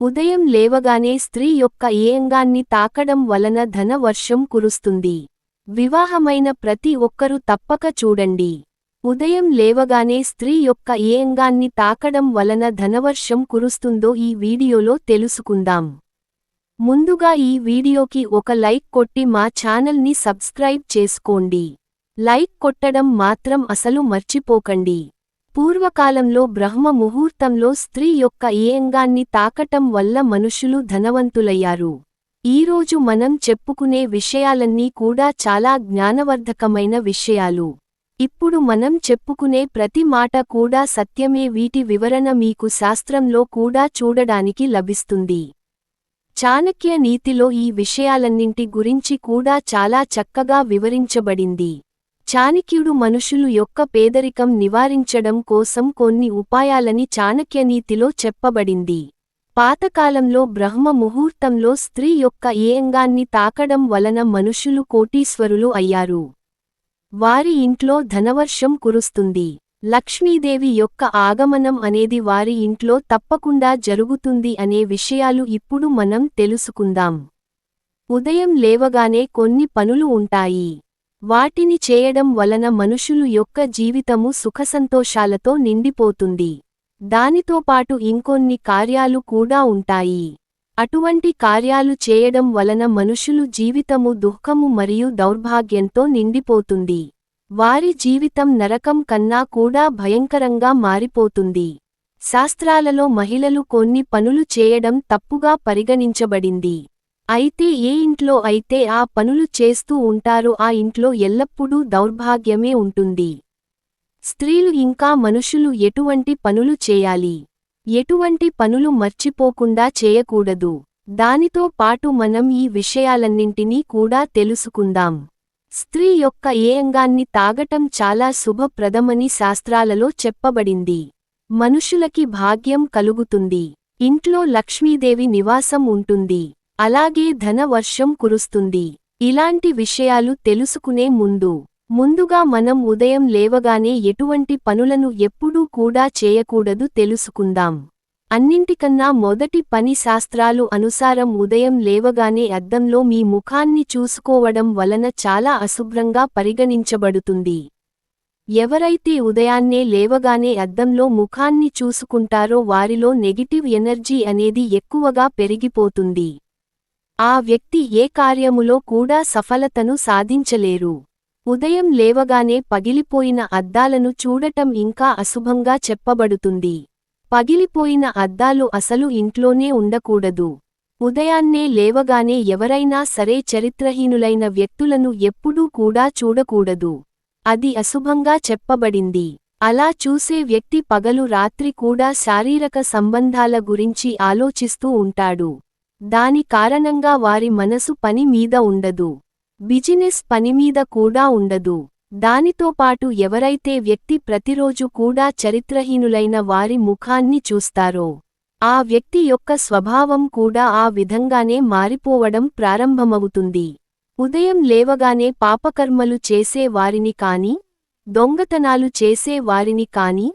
ఉదయం లేవగానే స్త్రీ యొక్క ఏ అంగాన్ని తాకడం వలన ధన వర్షం కురుస్తుంది. వివాహమైన ప్రతి ఒక్కరూ తప్పక చూడండి. ఉదయం లేవగానే స్త్రీ యొక్క ఏ అంగాన్ని తాకడం వలన ధనవర్షం కురుస్తుందో ఈ వీడియోలో తెలుసుకుందాం. ముందుగా ఈ వీడియోకి ఒక లైక్ కొట్టి మా ఛానల్ని సబ్స్క్రైబ్ చేసుకోండి. లైక్ కొట్టడం మాత్రం అసలు మర్చిపోకండి. పూర్వకాలంలో బ్రహ్మ ముహూర్తంలో స్త్రీ యొక్క ఏ అంగాన్ని తాకటం వల్ల మనుషులు ధనవంతులయ్యారు. ఈరోజు మనం చెప్పుకునే విషయాలన్నీ కూడా చాలా జ్ఞానవర్ధకమైన విషయాలు. ఇప్పుడు మనం చెప్పుకునే ప్రతి మాట కూడా సత్యమే వీటి వివరణ మీకు శాస్త్రంలో కూడా చూడడానికి లభిస్తుంది. చాణక్య నీతిలో ఈ విషయాలన్నింటి గురించి కూడా చాలా చక్కగా వివరించబడింది. చాణక్యుడు మనుషులు యొక్క పేదరికం నివారించడం కోసం కొన్ని ఉపాయాలని చాణక్యనీతిలో చెప్పబడింది. పాతకాలంలో బ్రహ్మ ముహూర్తంలో స్త్రీ యొక్క ఏ అంగాన్ని తాకడం వలన మనుషులు కోటీశ్వరులు అయ్యారు. వారి ఇంట్లో ధనవర్షం కురుస్తుంది. లక్ష్మీదేవి యొక్క ఆగమనం అనేది వారి ఇంట్లో తప్పకుండా జరుగుతుంది అనే విషయాలు ఇప్పుడు మనం తెలుసుకుందాం. ఉదయం లేవగానే కొన్ని పనులు ఉంటాయి. వాటిని చేయడం వలన మనుషులు యొక్క జీవితము సుఖసంతోషాలతో నిండిపోతుంది. దానితో పాటు ఇంకొన్ని కార్యాలు కూడా ఉంటాయి. అటువంటి కార్యాలు చేయడం వలన మనుషులు జీవితము దుఃఖము మరియు దౌర్భాగ్యంతో నిండిపోతుంది. వారి జీవితం నరకం కన్నా కూడా భయంకరంగా మారిపోతుంది. శాస్త్రాలలో మహిళలు కొన్ని పనులు చేయడం తప్పుగా పరిగణించబడింది. అయితే ఏ ఇంట్లో అయితే ఆ పనులు చేస్తూ ఉంటారో ఆ ఇంట్లో ఎల్లప్పుడూ దౌర్భాగ్యమే ఉంటుంది. స్త్రీలు ఇంకా మనుషులు ఎటువంటి పనులు చేయాలి? ఎటువంటి పనులు మర్చిపోకుండా చేయకూడదు. దానితో పాటు మనం ఈ విషయాలన్నింటినీ కూడా తెలుసుకుందాం. స్త్రీ యొక్క ఏ అంగాన్ని తాగటం చాలా శుభప్రదమని శాస్త్రాలలో చెప్పబడింది. మనుషులకి భాగ్యం కలుగుతుంది. ఇంట్లో లక్ష్మీదేవి నివాసం ఉంటుంది. అలాగే ధన వర్షం కురుస్తుంది. ఇలాంటి విషయాలు తెలుసుకునే ముందు ముందుగా మనం ఉదయం లేవగానే ఎటువంటి పనులను ఎప్పుడూ కూడా చేయకూడదు తెలుసుకుందాం. అన్నింటికన్నా మొదటి పని శాస్త్రాలు అనుసారం ఉదయం లేవగానే అద్దంలో మీ ముఖాన్ని చూసుకోవడం వలన చాలా అశుభ్రంగా పరిగణించబడుతుంది. ఎవరైతే ఉదయాన్నే లేవగానే అద్దంలో ముఖాన్ని చూసుకుంటారో వారిలో నెగిటివ్ ఎనర్జీ అనేది ఎక్కువగా పెరిగిపోతుంది. ఆ వ్యక్తి ఏ కార్యములో కూడా సఫలతను సాధించలేరు. ఉదయం లేవగానే పగిలిపోయిన అద్దాలను చూడటం ఇంకా అశుభంగా చెప్పబడుతుంది. పగిలిపోయిన అద్దాలు అసలు ఇంట్లోనే ఉండకూడదు. ఉదయాన్నే లేవగానే ఎవరైనా సరే చరిత్రహీనులైన వ్యక్తులను ఎప్పుడూ కూడా చూడకూడదు. అది అశుభంగా చెప్పబడింది. అలా చూసే వ్యక్తి పగలు రాత్రి కూడా శారీరక సంబంధాల గురించి ఆలోచిస్తూ ఉంటాడు. దాని కారణంగా వారి మనసు పని మీద ఉండదు. బిజినెస్ పనిమీద కూడా ఉండదు. దానితో పాటు ఎవరైతే వ్యక్తి ప్రతిరోజు కూడా చరిత్రహీనులైన వారి ముఖాన్ని చూస్తారో ఆ వ్యక్తి యొక్క స్వభావం కూడా ఆ విధంగానే మారిపోవడం ప్రారంభమవుతుంది. ఉదయం లేవగానే పాపకర్మలు చేసే వారిని కాని దొంగతనాలు చేసే వారిని కాని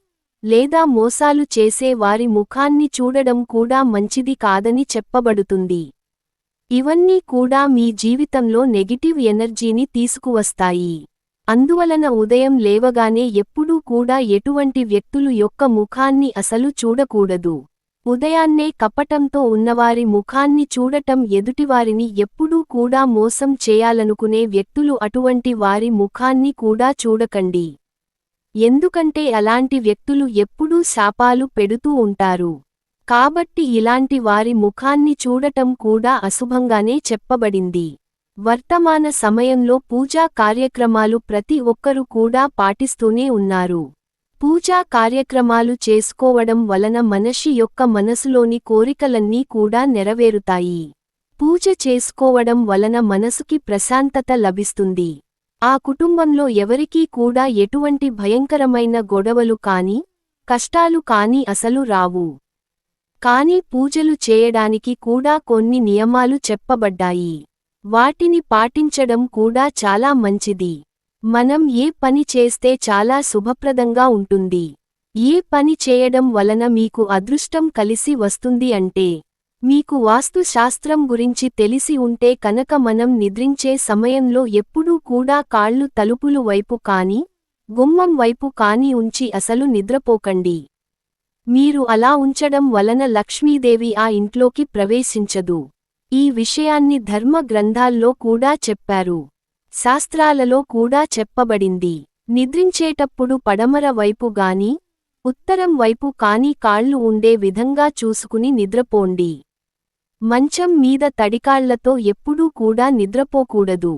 లేదా మోసాలు చేసే వారి ముఖాన్ని చూడడం కూడా మంచిది కాదని చెప్పబడుతుంది. ఇవన్నీ కూడా మీ జీవితంలో నెగిటివ్ ఎనర్జీని తీసుకువస్తాయి. అందువలన ఉదయం లేవగానే ఎప్పుడూ కూడా ఎటువంటి వ్యక్తులు యొక్క ముఖాన్ని అసలు చూడకూడదు. ఉదయాన్నే కపటంతో ఉన్నవారి ముఖాన్ని చూడటం ఎదుటివారిని ఎప్పుడూ కూడా మోసం చేయాలనుకునే వ్యక్తులు అటువంటి వారి ముఖాన్ని కూడా చూడకండి. ఎందుకంటే అలాంటి వ్యక్తులు ఎప్పుడూ శాపాలు పెడుతూ ఉంటారు. కాబట్టి ఇలాంటి వారి ముఖాన్ని చూడటం కూడా అశుభంగానే చెప్పబడింది. వర్తమాన సమయంలో పూజా కార్యక్రమాలు ప్రతి ఒక్కరూ కూడా పాటిస్తూనే ఉన్నారు. పూజా కార్యక్రమాలు చేసుకోవడం వలన మనిషి యొక్క మనసులోని కోరికలన్నీ కూడా నెరవేరుతాయి. పూజ చేసుకోవడం వలన మనసుకి ప్రశాంతత లభిస్తుంది. ఆ కుటుంబంలో ఎవరికీ కూడా ఎటువంటి భయంకరమైన గొడవలు కాని కష్టాలు కాని అసలు రావు. కాని పూజలు చేయడానికి కూడా కొన్ని నియమాలు చెప్పబడ్డాయి. వాటిని పాటించడం కూడా చాలా మంచిది. మనం ఏ పని చేస్తే చాలా శుభప్రదంగా ఉంటుంది. ఏ పని చేయడం వలన మీకు అదృష్టం కలిసి వస్తుంది అంటే మీకు వాస్తు శాస్త్రం గురించి తెలిసి ఉంటే కనుక మనం నిద్రించే సమయంలో ఎప్పుడూ కూడా కాళ్ళు తలుపులు వైపు కాని గుమ్మం వైపు కాని ఉంచి అసలు నిద్రపోకండి. మీరు అలా ఉంచడం వలన లక్ష్మీదేవి ఆ ఇంట్లోకి ప్రవేశించదు. ఈ విషయాన్ని ధర్మ గ్రంథాల్లో కూడా చెప్పారు. శాస్త్రాలలో కూడా చెప్పబడింది. నిద్రించేటప్పుడు పడమర వైపు గాని ఉత్తరం వైపు కాని కాళ్ళు ఉండే విధంగా చూసుకుని నిద్రపోండి. మంచం మీద తడికాళ్ళతో ఎప్పుడూ కూడా నిద్రపోకూడదు.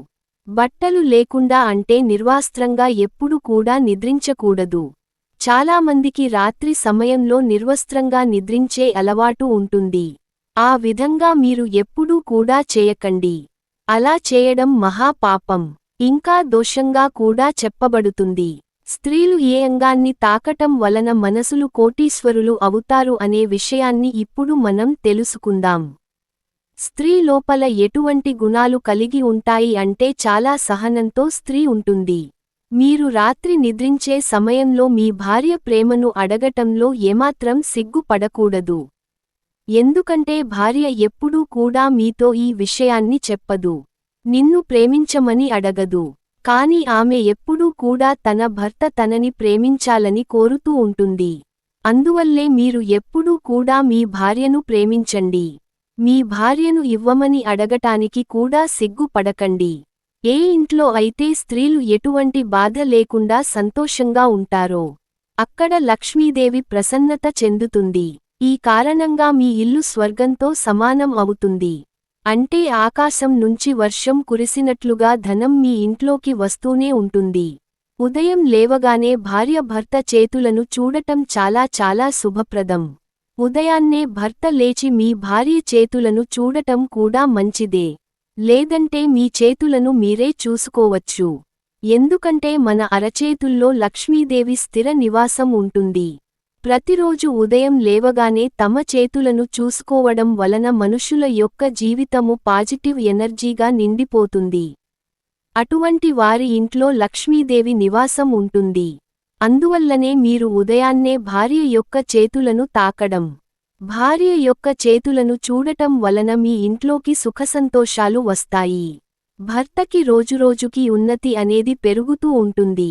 బట్టలు లేకుండా అంటే నిర్వాస్త్రంగా ఎప్పుడు కూడా నిద్రించకూడదు. చాలామందికి రాత్రి సమయంలో నిర్వస్త్రంగా నిద్రించే అలవాటు ఉంటుంది. ఆ విధంగా మీరు ఎప్పుడూ కూడా చేయకండి. అలా చేయడం మహాపాపం ఇంకా దోషంగా కూడా చెప్పబడుతుంది. స్త్రీలు ఏ అంగాన్ని తాకటం వలన మనసులు కోటీశ్వరులు అవుతారు అనే విషయాన్ని ఇప్పుడు మనం తెలుసుకుందాం. స్త్రీ లోపల ఎటువంటి గుణాలు కలిగి ఉంటాయి అంటే చాలా సహనంతో స్త్రీ ఉంటుంది. మీరు రాత్రి నిద్రించే సమయంలో మీ భార్య ప్రేమను అడగటంలో ఏమాత్రం సిగ్గుపడకూడదు. ఎందుకంటే భార్య ఎప్పుడూ కూడా మీతో ఈ విషయాన్ని చెప్పదు. నిన్ను ప్రేమించమని అడగదు. కాని ఆమె ఎప్పుడూ కూడా తన భర్త తనని ప్రేమించాలని కోరుతూ ఉంటుంది. అందువల్లే మీరు ఎప్పుడూ కూడా మీ భార్యను ప్రేమించండి. మీ భార్యను ఇవ్వమని అడగటానికి కూడా సిగ్గుపడకండి. ఏ ఇంట్లో అయితే స్త్రీలు ఎటువంటి బాధ లేకుండా సంతోషంగా ఉంటారో అక్కడ లక్ష్మీదేవి ప్రసన్నత చెందుతుంది. ఈ కారణంగా మీ ఇల్లు స్వర్గంతో సమానం అవుతుంది. అంటే ఆకాశం నుంచి వర్షం కురిసినట్లుగా ధనం మీ ఇంట్లోకి వస్తూనే ఉంటుంది. ఉదయం లేవగానే భార్య భర్త చేతులను చూడటం చాలా చాలా శుభప్రదం. ఉదయాన్నే భర్త లేచి మీ భార్య చేతులను చూడటం కూడా మంచిదే. లేదంటే మీ చేతులను మీరే చూసుకోవచ్చు. ఎందుకంటే మన అరచేతుల్లో లక్ష్మీదేవి స్థిర నివాసం ఉంటుంది. ప్రతిరోజు ఉదయం లేవగానే తమ చేతులను చూసుకోవడం వలన మనుషుల యొక్క జీవితము పాజిటివ్ ఎనర్జీగా నిండిపోతుంది. అటువంటి వారి ఇంట్లో లక్ష్మీదేవి నివాసం ఉంటుంది. అందువల్లనే మీరు ఉదయాన్నే భార్య యొక్క చేతులను తాకడం భార్య యొక్క చేతులను చూడటం వలన మీ ఇంట్లోకి సుఖసంతోషాలు వస్తాయి. భర్తకి రోజురోజుకి ఉన్నతి అనేది పెరుగుతూ ఉంటుంది.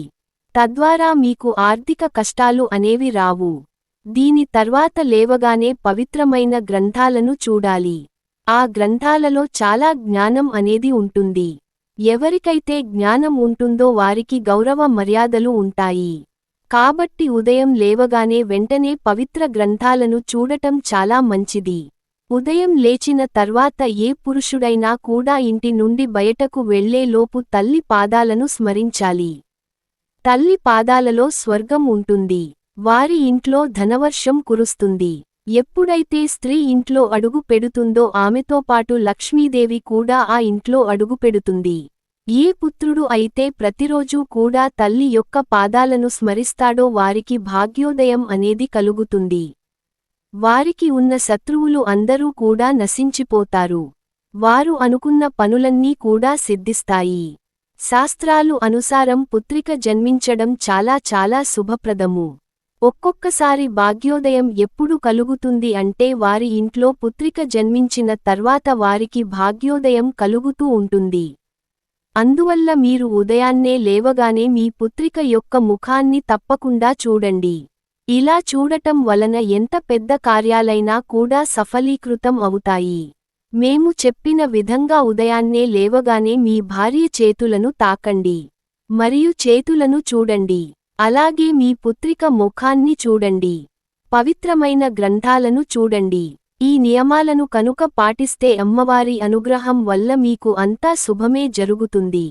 తద్వారా మీకు ఆర్థిక కష్టాలు అనేవి రావు. దీని తర్వాత లేవగానే పవిత్రమైన గ్రంథాలను చూడాలి. ఆ గ్రంథాలలో చాలా జ్ఞానం అనేది ఉంటుంది. ఎవరికైతే జ్ఞానం ఉంటుందో వారికి గౌరవ మర్యాదలు ఉంటాయి. కాబట్టి ఉదయం లేవగానే వెంటనే పవిత్ర గ్రంథాలను చూడటం చాలా మంచిది. ఉదయం లేచిన తర్వాత ఏ పురుషుడైనా కూడా ఇంటి నుండి బయటకు వెళ్ళేలోపు తల్లి పాదాలను స్మరించాలి. తల్లి పాదాలలో స్వర్గం ఉంటుంది. వారి ఇంట్లో ధనవర్షం కురుస్తుంది. ఎప్పుడైతే స్త్రీ ఇంట్లో అడుగు పెడుతుందో ఆమెతో పాటు లక్ష్మీదేవి కూడా ఆ ఇంట్లో అడుగు పెడుతుంది. ఏ పుత్రుడు అయితే ప్రతిరోజూ కూడా తల్లి యొక్క పాదాలను స్మరిస్తాడో వారికి భాగ్యోదయం అనేది కలుగుతుంది. వారికి ఉన్న శత్రువులు అందరూ కూడా నశించిపోతారు. వారు అనుకున్న పనులన్నీ కూడా సిద్ధిస్తాయి. శాస్త్రాలు అనుసారం పుత్రిక జన్మించడం చాలా చాలా శుభప్రదము. ఒక్కొక్కసారి భాగ్యోదయం ఎప్పుడు కలుగుతుంది అంటే వారి ఇంట్లో పుత్రిక జన్మించిన తర్వాత వారికి భాగ్యోదయం కలుగుతూ ఉంటుంది. అందువల్ల మీరు ఉదయాన్నే లేవగానే మీ పుత్రిక యొక్క ముఖాన్ని తప్పకుండా చూడండి. ఇలా చూడటం వలన ఎంత పెద్ద కార్యాలైనా కూడా సఫలీకృతం అవుతాయి. మేము చెప్పిన విధంగా ఉదయాన్నే లేవగానే మీ భార్య చేతులను తాకండి. మరియు చేతులను చూడండి. అలాగే మీ పుత్రిక ముఖాన్ని చూడండి. పవిత్రమైన గ్రంథాలను చూడండి. ఈ నియమాలను కనుక పాటిస్తే అమ్మవారి అనుగ్రహం వల్ల మీకు అంతా శుభమే జరుగుతుంది.